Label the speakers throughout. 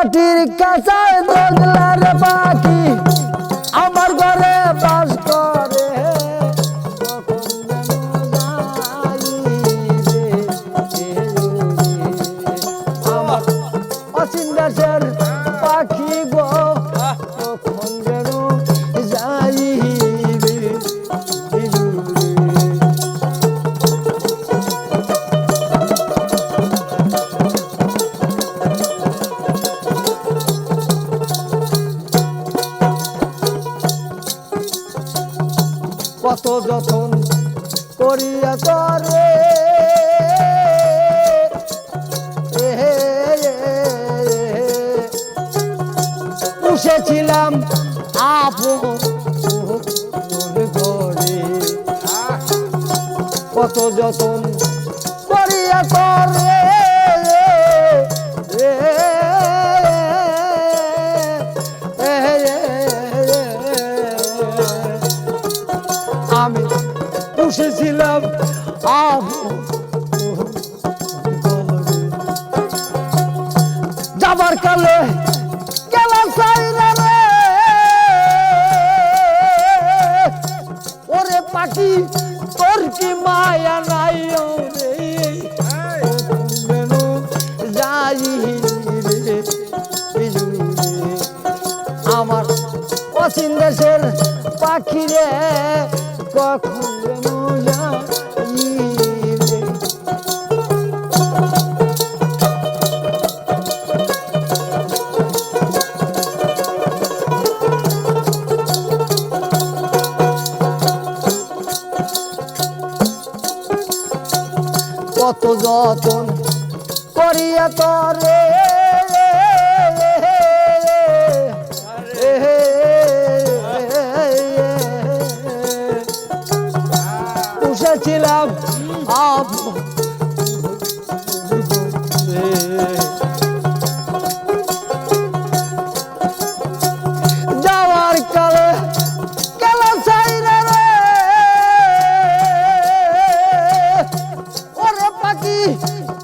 Speaker 1: মাটির কাঁচায় দোগলার পাখি করিয়া তরে পুষেছিলাম আপন করে কত যতন করিয়া তরে পুষেছিলাম আহ! যাবার কালে রে। ওরে পাখি, তোর কি মায়া নাই আমার অচিন দেশের পাখি রে। কখন কত যতন করিয়া তরে। পুষেছিলাম আপ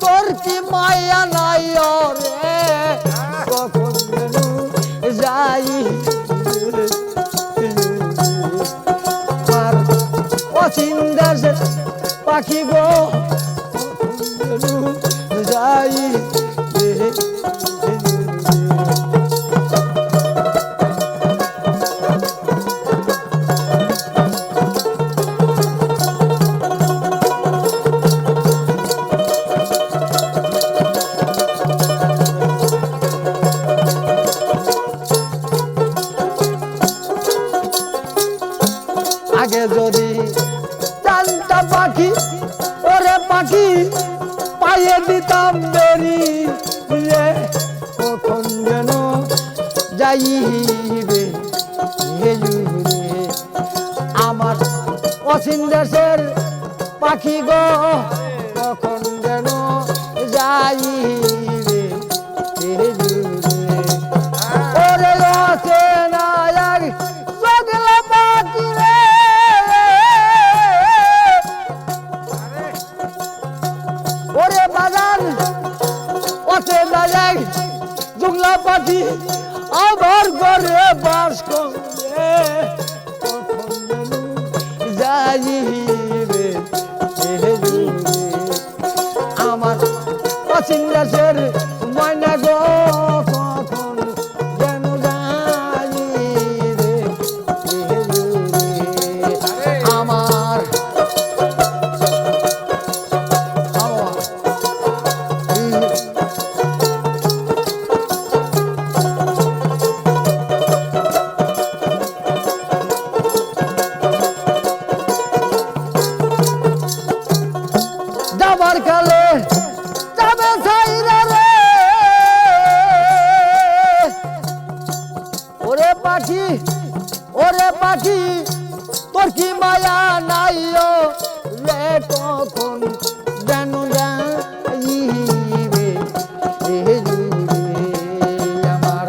Speaker 1: তোর কি মায়া নাই রে কখন যাই পাখি গো জানতাম পাখি, ওরে পাখি, পাইয়ে দিতাম দেরি কখন যেন হেজুরে আমার অসীম দেশের পাখি গো কখন যেন যাইবে। পাখি আমার ঘরে বাস করে কখন যাইবে আমার পছন্দের ওরে পাখি তোর কি মায়া নাই রে কখন যেন আমার